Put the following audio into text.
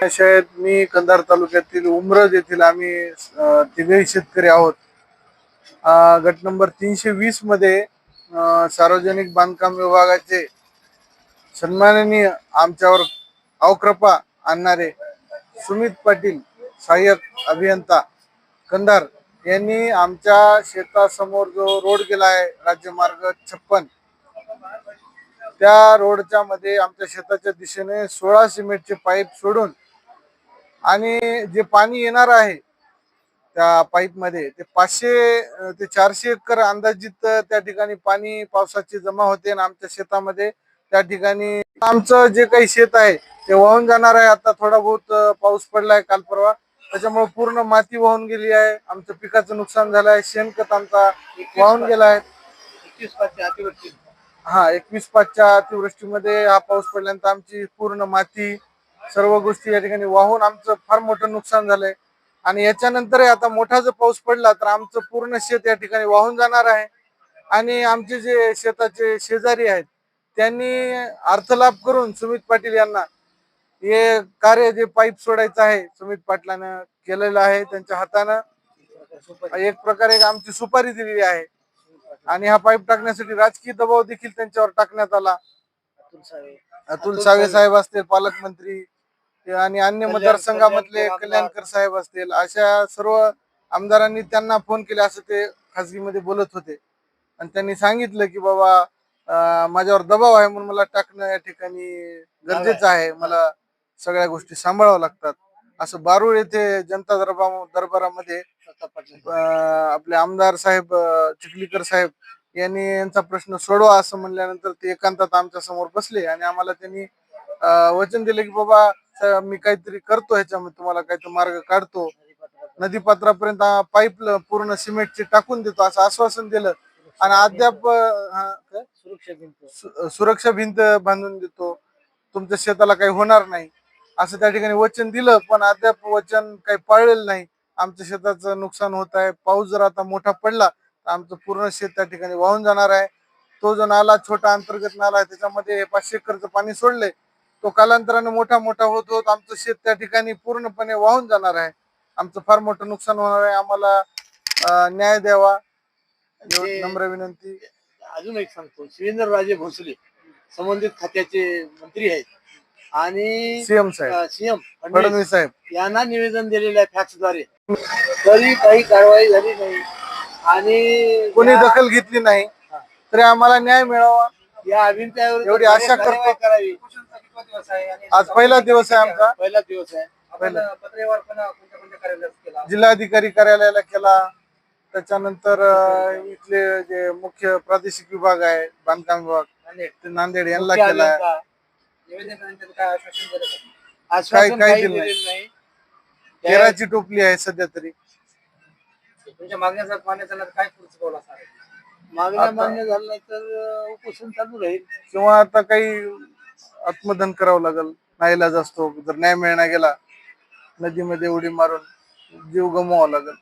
शाळेत मी कंधार तालुक्यातील उमरज येथील आम्ही तिघही शेतकरी आहोत. गट नंबर तीनशे वीसमध्ये सार्वजनिक बांधकाम विभागाचे सन्माननीय आमच्यावर अवकृपा आणणारे सुमित पाटील सहाय्यक अभियंता कंधार यांनी आमच्या शेतासमोर जो रोड गेला आहे राज्यमार्ग छप्पन त्या रोडच्या मध्ये आमच्या शेताच्या दिशेने सोळा सिमेंटचे पाईप सोडून आणि जे पाणी येणार आहे त्या पाईपमध्ये ते पाचशे ते चारशे एकर अंदाजित त्या ठिकाणी पाणी पावसाचे जमा होते आणि आमच्या शेतामध्ये त्या ठिकाणी आमचं जे काही शेत आहे ते वाहून जाणार आहे. आता थोडा बहुत पाऊस पडलाय काल परवा. त्याच्यामुळे पूर्ण माती वाहून गेली आहे. आमच्या पिकाचं नुकसान झालं आहे. शेणखत आमचा वाहून गेला आहे. एकवीस पाचशे अतिवृष्टी. हा एकवीस पाचच्या अतिवृष्टीमध्ये हा पाऊस पडल्यानंतर आमची पूर्ण माती सर्व गोष्टी या ठिकाणी वाहून आमचं फार मोठं नुकसान झालंय. आणि याच्यानंतर आता मोठा जर पाऊस पडला तर आमचं पूर्ण शेत या ठिकाणी वाहून जाणार आहे. आणि आमचे जे शेताचे शेजारी आहेत त्यांनी अर्थलाभ करून सुमित पाटील यांना हे कार्य जे पाईप सोडायचं आहे सुमित पाटलानं केलेलं आहे त्यांच्या हातानं. एक प्रकारे आमची सुपारी दिलेली आहे. आणि हा पाईप टाकण्यासाठी राजकीय दबाव देखील त्यांच्यावर टाकण्यात आला. अतुल सावे. अतुल सावे साहेब असतील पालकमंत्री ते आणि अन्य मतदारसंघामधले कल्याणकर साहेब असतील अशा सर्व आमदारांनी त्यांना फोन केले असं ते खासगीमध्ये बोलत होते. आणि त्यांनी सांगितलं की बाबा माझ्यावर दबाव आहे म्हणून मला टाकणं या ठिकाणी गरजेचं आहे. मला सगळ्या गोष्टी सांभाळाव्या लागतात. असं बारूळ येथे जनता दरबार दरबारामध्ये आपले आमदार साहेब चिखलीकर साहेब यांनी यांचा प्रश्न सोडवा असं म्हणल्यानंतर ते एकांतात आमच्यासमोर बसले आणि आम्हाला त्यांनी वचन दिले की बाबा मी काहीतरी करतो ह्याच्यामध्ये तुम्हाला काहीतरी मार्ग काढतो. नदीपात्रापर्यंत पाईप पूर्ण सिमेंटचे टाकून देतो असं आश्वासन दिलं. आणि अद्याप सुरक्षा भिंत. बांधून देतो. तुमच्या शेताला काही होणार नाही. असं त्या ठिकाणी वचन दिलं पण अद्याप वचन काही पाळलेलं नाही. आमच्या शेताचं नुकसान होत आहे. पाऊस जर आता मोठा पडला तर आमचं पूर्ण शेत त्या ठिकाणी वाहून जाणार आहे. तो जो नाला छोटा अंतर्गत नाला आहे त्याच्यामध्ये पाचशे एकरचं पाणी सोडले तो कालांतराने मोठा मोठा होत होत आमचं शेत त्या ठिकाणी पूर्णपणे वाहून जाणार आहे. आमचं फार मोठं नुकसान होणार आहे. आम्हाला न्याय द्यावा. एवढी नम्र विनंती. अजून एक सांगतो. शिवेंद्रराजे भोसले संबंधित खात्याचे मंत्री आहेत. आणि सीएम साहेब. सीएम फडणवीस साहेब. यांना निवेदन दिलेलं आहे फॅक्सद्वारे. तरी काही कारवाई झाली नाही. आणि कोणी दखल घेतली नाही. तरी आम्हाला न्याय मिळावा. या अभियंत्यावर एवढी आशा आज पहिला दिवस आहे आमचा. पहिला दिवस आहे. पहिला. पत्रेवर पण कोणत्या कोणत्या कार्यालयात केला? जिल्हाधिकारी कार्यालयाला केला. त्याच्यानंतर अं, इथले जे मुख्य प्रादेशिक विभाग आहे बांधकाम विभाग ते नांदेड यांना मुख्य केला. अभियंता. काय आश्वासन दिलं का? आश्वासन काही काही दिलं दिलेलं नाही. तेराची टोपली आहे सध्या तरी. तुमच्या मागण्याचा मान्य झाला तर काय पुढचं पाऊल असणार आहे? मागण्या आता- मान्य झालं नाही तर अं, उपोषण चालू राहील. किंवा आता काही आत्मदन करावं लागेल. नाईलाज असतो. जर न्याय मिळणार गेला नदीमध्ये उडी मारून जीव गमवावा लागेल.